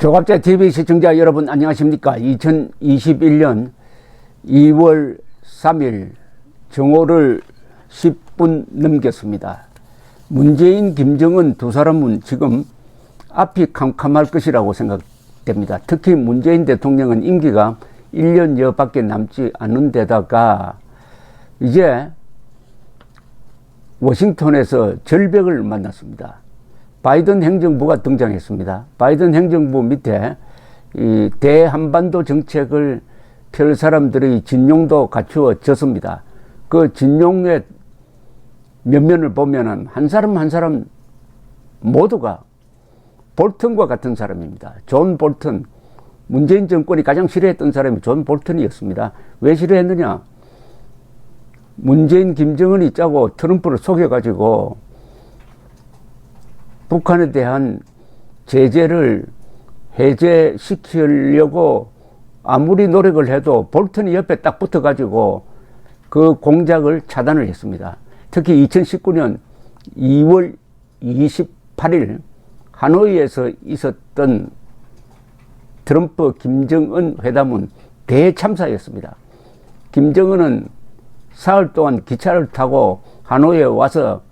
조갑자 TV 시청자 여러분 안녕하십니까? 2021년 2월 3일 정오를 10분 넘겼습니다. 문재인, 김정은 두 사람은 지금 앞이 캄캄할 것이라고 생각됩니다. 특히 문재인 대통령은 임기가 1년여 밖에 남지 않은 데다가 이제 워싱턴에서 절벽을 만났습니다. 바이든 행정부가 등장했습니다. 바이든 행정부 밑에 이 대한반도 정책을 펼 사람들의 진용도 갖추어졌습니다. 그 진용의 면면을 보면은 한 사람 한 사람 모두가 볼턴과 같은 사람입니다. 존 볼턴. 문재인 정권이 가장 싫어했던 사람이 존 볼턴이었습니다. 왜 싫어했느냐? 문재인, 김정은이 짜고 트럼프를 속여가지고 북한에 대한 제재를 해제시키려고 아무리 노력을 해도 볼턴이 옆에 딱 붙어가지고 그 공작을 차단을 했습니다. 특히 2019년 2월 28일 하노이에서 있었던 트럼프 김정은 회담은 대참사였습니다. 김정은은 사흘 동안 기차를 타고 하노이에 와서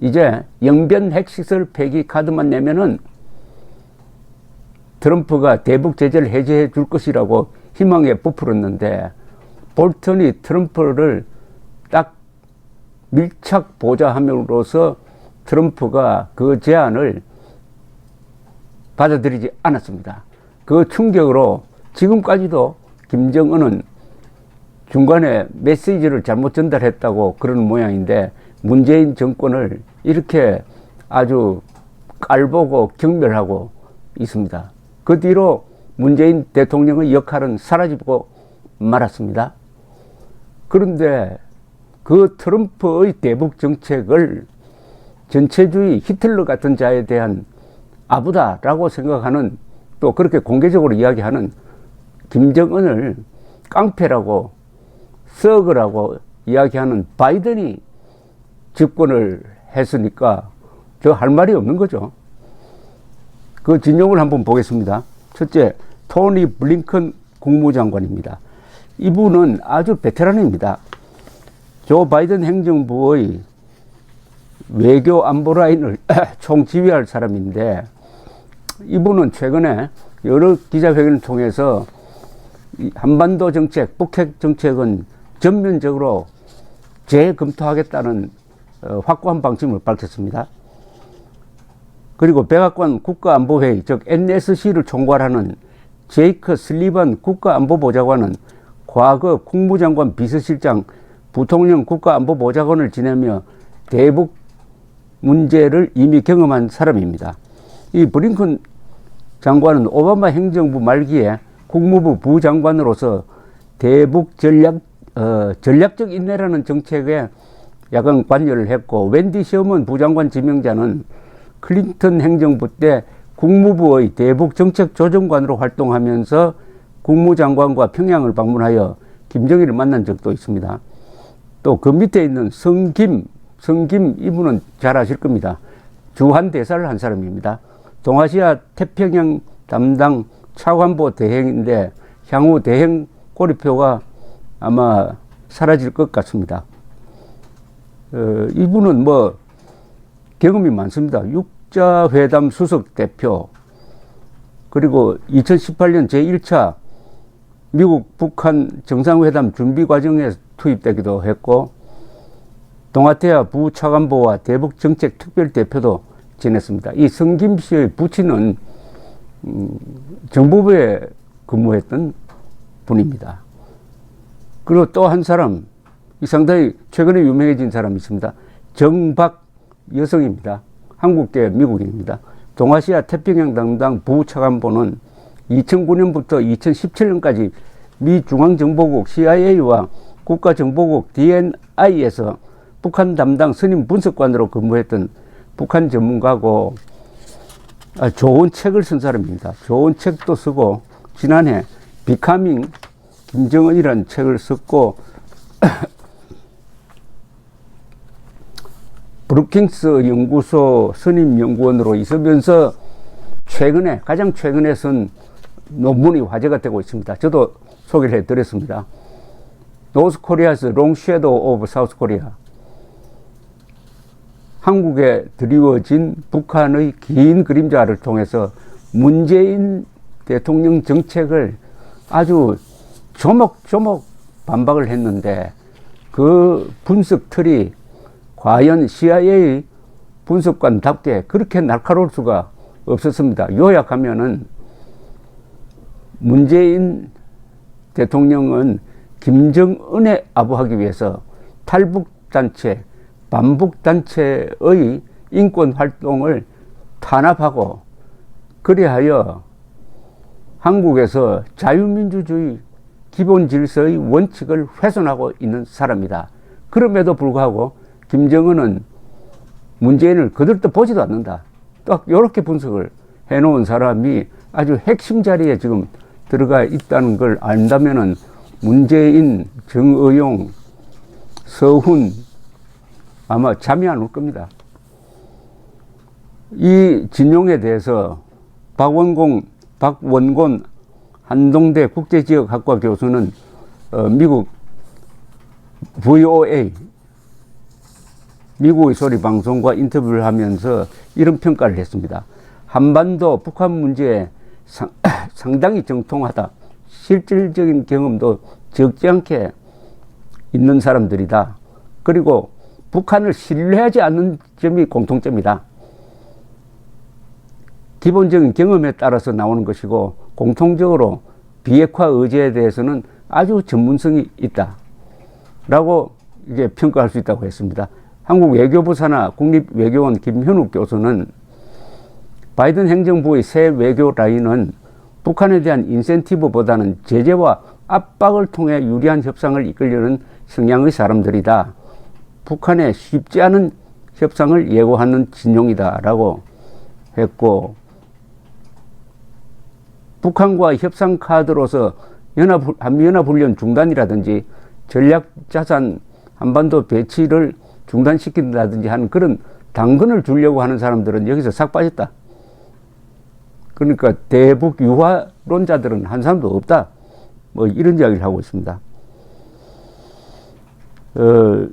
이제 영변 핵시설 폐기 카드만 내면은 트럼프가 대북 제재를 해제해 줄 것이라고 희망에 부풀었는데 볼턴이 트럼프를 딱 밀착 보좌함으로써 트럼프가 그 제안을 받아들이지 않았습니다. 그 충격으로 지금까지도 김정은은 중간에 메시지를 잘못 전달했다고 그러는 모양인데 문재인 정권을 이렇게 아주 깔보고 경멸하고 있습니다. 그 뒤로 문재인 대통령의 역할은 사라지고 말았습니다. 그런데 그 트럼프의 대북 정책을 전체주의 히틀러 같은 자에 대한 아부다라고 생각하는 또 그렇게 공개적으로 이야기하는 김정은을 깡패라고 썩으라고 이야기하는 바이든이 집권을 했으니까 저 할 말이 없는 거죠. 그 진용을 한번 보겠습니다. 첫째, 토니 블링컨 국무장관입니다. 이분은 아주 베테랑입니다. 조 바이든 행정부의 외교 안보 라인을 총 지휘할 사람인데 이분은 최근에 여러 기자회견을 통해서 한반도 정책, 북핵 정책은 전면적으로 재검토하겠다는 어, 확고한 방침을 밝혔습니다. 그리고 백악관 국가안보회의, 즉 NSC를 총괄하는 제이크 슬리번 국가안보보좌관은 과거 국무장관 비서실장, 부통령 국가안보보좌관을 지내며 대북 문제를 이미 경험한 사람입니다. 이 브링컨 장관은 오바마 행정부 말기에 국무부 부장관으로서 대북 전략 어, 전략적 인내라는 정책에 약간 관여를 했고 웬디 셔먼 부장관 지명자는 클린턴 행정부 때 국무부의 대북 정책 조정관으로 활동하면서 국무장관과 평양을 방문하여 김정일을 만난 적도 있습니다. 또 그 밑에 있는 성김, 성김 이분은 잘 아실 겁니다. 주한 대사를 한 사람입니다. 동아시아 태평양 담당 차관보 대행인데 향후 대행 꼬리표가 아마 사라질 것 같습니다. 어, 이분은 뭐 경험이 많습니다. 육자회담 수석 대표 그리고 2018년 제1차 미국 북한 정상회담 준비 과정에 투입되기도 했고 동아태아 부차관보와 대북 정책 특별 대표도 지냈습니다. 이 성김 씨의 부친은 음, 정부부에 근무했던 분입니다. 그리고 또 한 사람, 이 상당히 최근에 유명해진 사람이 있습니다. 정박 여성입니다. 한국계 미국인입니다. 동아시아 태평양 담당 부차관보는 2009년부터 2017년까지 미 중앙정보국 CIA와 국가정보국 DNI에서 북한 담당 선임 분석관으로 근무했던 북한 전문가고 아, 좋은 책을 쓴 사람입니다. 좋은 책도 쓰고 지난해 비카밍 김정은이라는 책을 썼고 브루킹스 연구소 선임 연구원으로 있으면서 최근에 가장 최근에 쓴 논문이 화제가 되고 있습니다. 저도 소개를 해드렸습니다. 쉐도우 오브 사우스 코리아 한국에 드리워진 북한의 긴 그림자를 통해서 문재인 대통령 정책을 아주 조목조목 반박을 했는데 그 분석 틀이 과연 CIA 분석관답게 그렇게 날카로울 수가 없었습니다. 요약하면은 문재인 대통령은 김정은에 아부하기 위해서 탈북단체, 반북단체의 인권 활동을 탄압하고 그리하여 한국에서 자유민주주의 기본 질서의 원칙을 훼손하고 있는 사람이다. 그럼에도 불구하고 김정은은 문재인을 거들떠 보지도 않는다. 딱 이렇게 분석을 해놓은 사람이 아주 핵심 자리에 지금 들어가 있다는 걸 안다면은 문재인, 정의용, 서훈 아마 잠이 안 올 겁니다. 이 진용에 대해서 박원공, 박원곤 한동대 국제지역학과 교수는 어, 미국 VOA 미국의 소리 방송과 인터뷰를 하면서 이런 평가를 했습니다. 한반도 북한 문제에 상, 상당히 정통하다. 실질적인 경험도 적지 않게 있는 사람들이다. 그리고 북한을 신뢰하지 않는 점이 공통점이다. 기본적인 경험에 따라서 나오는 것이고 공통적으로 비핵화 의제에 대해서는 아주 전문성이 있다. 라고 이게 평가할 수 있다고 했습니다. 한국 외교부 산하 국립외교원 김현욱 교수는 바이든 행정부의 새 외교 라인은 북한에 대한 인센티브보다는 제재와 압박을 통해 유리한 협상을 이끌려는 성향의 사람들이다. 북한에 쉽지 않은 협상을 예고하는 진용이다라고 했고 북한과 협상 카드로서 연합 한미연합 훈련 중단이라든지 전략 자산 한반도 배치를 중단시킨다든지 하는 그런 당근을 주려고 하는 사람들은 여기서 싹 빠졌다. 그러니까 대북 유화론자들은 한 사람도 없다. 뭐 이런 이야기를 하고 있습니다. 어,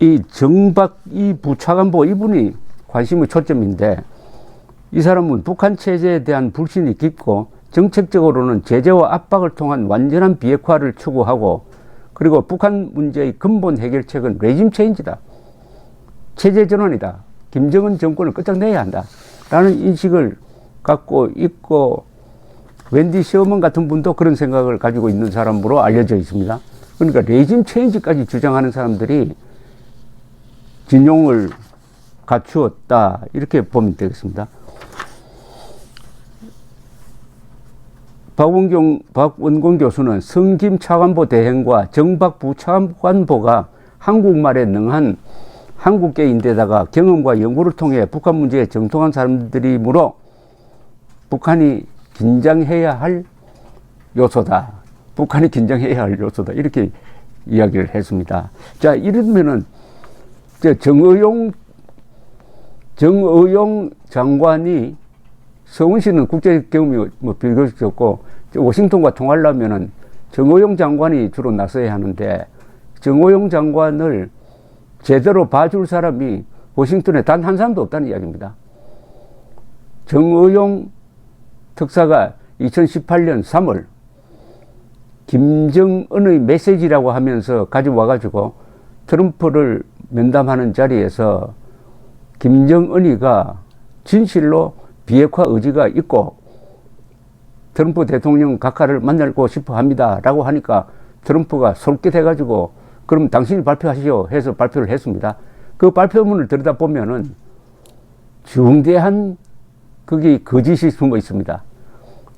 이 정박 이 부차관보 이분이 관심의 초점인데 이 사람은 북한 체제에 대한 불신이 깊고 정책적으로는 제재와 압박을 통한 완전한 비핵화를 추구하고 그리고 북한 문제의 근본 해결책은 레짐 체인지다. 체제 전환이다. 김정은 정권을 끝장내야 한다. 라는 인식을 갖고 있고 웬디 시어먼 같은 분도 그런 생각을 가지고 있는 사람으로 알려져 있습니다. 그러니까 레짐 체인지까지 주장하는 사람들이 진용을 갖추었다. 이렇게 보면 되겠습니다. 박원경, 박원곤 교수는 성김 차관보 대행과 정박부 차관보가 한국말에 능한 한국계인데다가 경험과 연구를 통해 북한 문제에 정통한 사람들이므로 북한이 긴장해야 할 요소다. 북한이 긴장해야 할 요소다. 이렇게 이야기를 했습니다. 자, 이러면은 정의용 정의용 장관이 서훈 씨는 국제 경험이 뭐 비교적 적고 워싱턴과 통하려면은 정호영 장관이 주로 나서야 하는데 정호영 장관을 제대로 봐줄 사람이 워싱턴에 단 한 사람도 없다는 이야기입니다. 정의용 특사가 2018년 3월 김정은의 메시지라고 하면서 가져와가지고 트럼프를 면담하는 자리에서 김정은이가 진실로 비핵화 의지가 있고 트럼프 대통령 각하를 만나고 싶어 합니다. 라고 하니까 트럼프가 솔깃해가지고 그럼 당신이 발표하시오 해서 발표를 했습니다. 그 발표문을 들여다보면은 중대한 거기 거짓이 숨어 있습니다.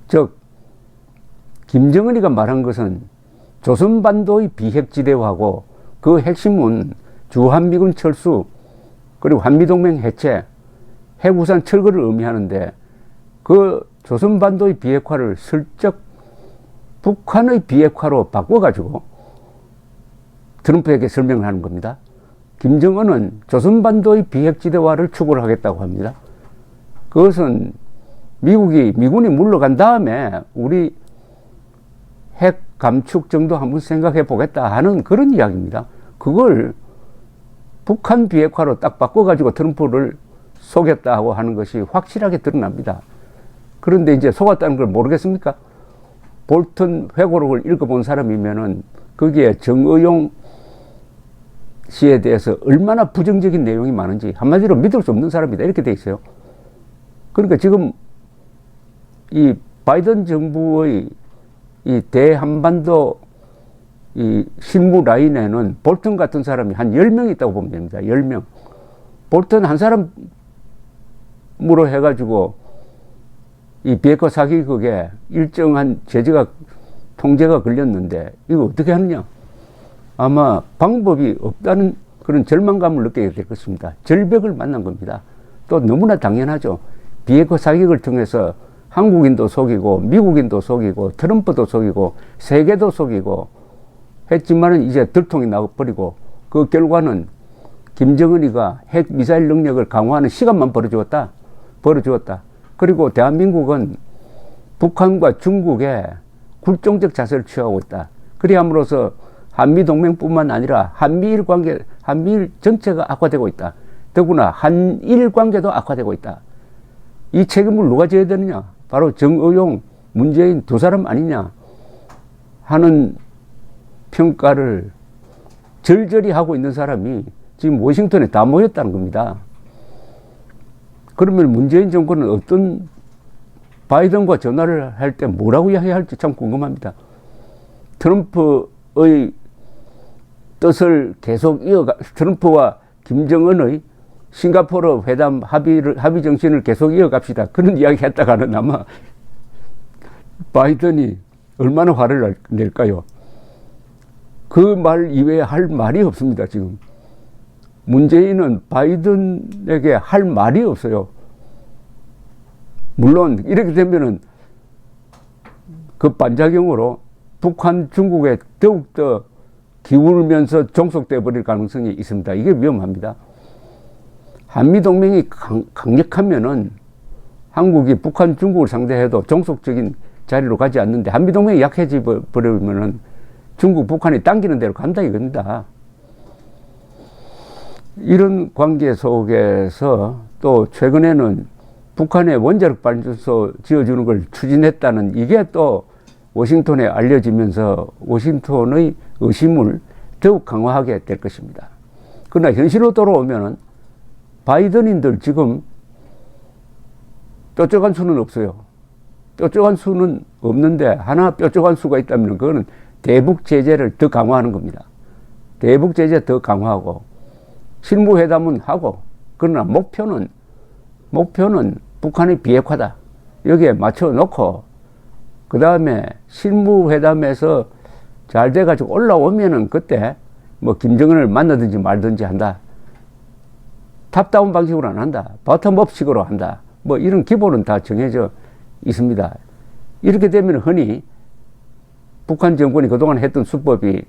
즉, 김정은이가 말한 것은 조선반도의 비핵지대화하고 그 핵심은 주한미군 철수 그리고 한미동맹 해체 해구산 철거를 의미하는데 그 조선반도의 비핵화를 슬쩍 북한의 비핵화로 바꿔가지고 트럼프에게 설명을 하는 겁니다. 김정은은 조선반도의 비핵지대화를 추구를 하겠다고 합니다. 그것은 미국이 미군이 물러간 다음에 우리 핵 감축 정도 한번 생각해 보겠다 하는 그런 이야기입니다. 그걸 북한 비핵화로 딱 바꿔가지고 트럼프를 속였다고 하는 것이 확실하게 드러납니다. 그런데 이제 속았다는 걸 모르겠습니까? 볼턴 회고록을 읽어본 사람이면은 거기에 정의용 씨에 대해서 얼마나 부정적인 내용이 많은지 한마디로 믿을 수 없는 사람이다 이렇게 돼 있어요. 그러니까 지금 이 바이든 정부의 이 대한반도 이 실무 라인에는 볼턴 같은 사람이 한 10명 있다고 보면 됩니다. 10명. 볼턴 한 사람으로 해가지고 이 비핵화 사기극에 일정한 제재가 통제가 걸렸는데 이거 어떻게 하느냐? 아마 방법이 없다는 그런 절망감을 느끼게 될 것입니다. 절벽을 만난 겁니다. 또 너무나 당연하죠. 비핵화 사격을 통해서 한국인도 속이고 미국인도 속이고 트럼프도 속이고 세계도 속이고 했지만은 이제 들통이 나버리고 그 결과는 김정은이가 핵 미사일 능력을 강화하는 시간만 벌어주었다. 벌어주었다. 그리고 대한민국은 북한과 중국에 굴종적 자세를 취하고 있다. 그리함으로써 한미 동맹뿐만 아니라 한미일 관계, 한미일 전체가 악화되고 있다. 더구나 한일 관계도 악화되고 있다. 이 책임을 누가 져야 되느냐? 바로 정의용, 문재인 두 사람 아니냐? 하는 평가를 절절히 하고 있는 사람이 지금 워싱턴에 다 모였다는 겁니다. 그러면 문재인 정권은 어떤 바이든과 전화를 할 때 뭐라고 이야기할지 참 궁금합니다. 트럼프의 뜻을 계속 이어가, 트럼프와 김정은의 싱가포르 회담 합의를, 합의 정신을 계속 이어갑시다. 그런 이야기 했다가는 아마 바이든이 얼마나 화를 낼까요? 그 말 이외에 할 말이 없습니다, 지금. 문재인은 바이든에게 할 말이 없어요. 물론, 이렇게 되면은 그 반작용으로 북한, 중국에 더욱더 기울면서 종속돼 버릴 가능성이 있습니다. 이게 위험합니다. 한미동맹이 강, 강력하면은 한국이 북한, 중국을 상대해도 종속적인 자리로 가지 않는데 한미동맹이 약해져 버리면은 중국, 북한이 당기는 대로 간다 이겁니다. 이런 관계 속에서 또 최근에는 북한의 원자력 발전소 지어주는 걸 추진했다는 이게 또 워싱턴에 알려지면서 워싱턴의 의심을 더욱 강화하게 될 것입니다. 그러나 현실로 돌아오면은 바이든인들 지금 뾰족한 수는 없어요. 뾰족한 수는 없는데 하나 뾰족한 수가 있다면 그거는 대북 제재를 더 강화하는 겁니다. 대북 제재 더 강화하고 실무회담은 하고 그러나 목표는 목표는 북한의 비핵화다. 여기에 맞춰 놓고 그 다음에 실무회담에서 잘 돼가지고 올라오면은 그때 뭐 김정은을 만나든지 말든지 한다. 탑다운 방식으로 안 한다. 버텀업식으로 한다. 뭐 이런 기본은 다 정해져 있습니다. 이렇게 되면 흔히 북한 정권이 그동안 했던 수법이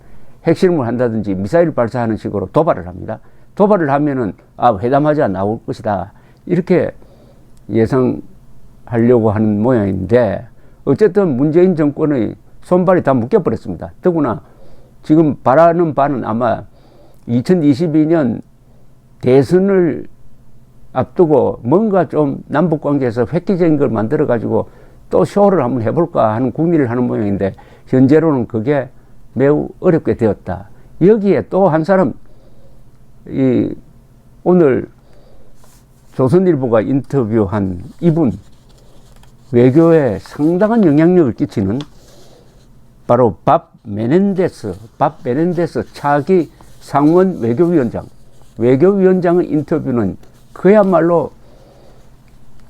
핵실험을 한다든지 미사일 발사하는 식으로 도발을 합니다. 도발을 하면은 아 회담하자 나올 것이다. 이렇게 예상하려고 하는 모양인데 어쨌든 문재인 정권의 손발이 다 묶여버렸습니다. 더구나 지금 바라는 바는 아마 2022년 대선을 앞두고 뭔가 좀 남북 관계에서 획기적인 걸 만들어 가지고 또 쇼를 한번 해볼까 하는 궁리를 하는 모양인데 현재로는 그게 매우 어렵게 되었다. 여기에 또 한 사람 이 오늘 조선일보가 인터뷰한 이분 외교에 상당한 영향력을 끼치는 바로 밥 메넨데스, 밥 메넨데스 차기 상원 외교위원장, 외교위원장의 인터뷰는 그야말로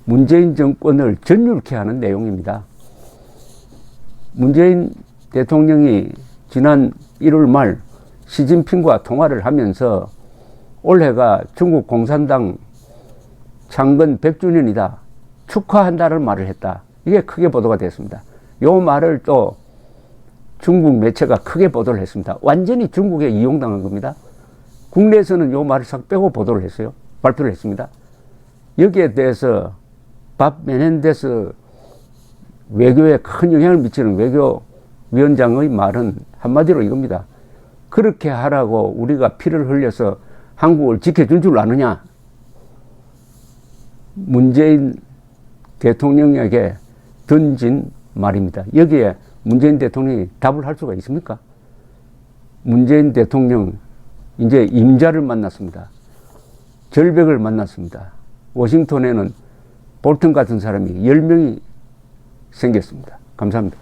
문재인 정권을 전율케 하는 내용입니다. 문재인 대통령이 지난 1월 말 시진핑과 통화를 하면서 올해가 중국 공산당 창건 100주년이다. 축하한다는 말을 했다. 이게 크게 보도가 됐습니다. 요 말을 또 중국 매체가 크게 보도를 했습니다. 완전히 중국에 이용당한 겁니다. 국내에서는 요 말을 싹 빼고 보도를 했어요. 발표를 했습니다. 여기에 대해서 밥 메넨데스 외교에 큰 영향을 미치는 외교위원장의 말은 한마디로 이겁니다. 그렇게 하라고 우리가 피를 흘려서 한국을 지켜줄 줄 아느냐? 문재인 대통령에게 던진 말입니다. 여기에 문재인 대통령이 답을 할 수가 있습니까? 문재인 대통령 이제 임자를 만났습니다. 절벽을 만났습니다. 워싱턴에는 볼튼 같은 사람이 10명이 생겼습니다. 감사합니다.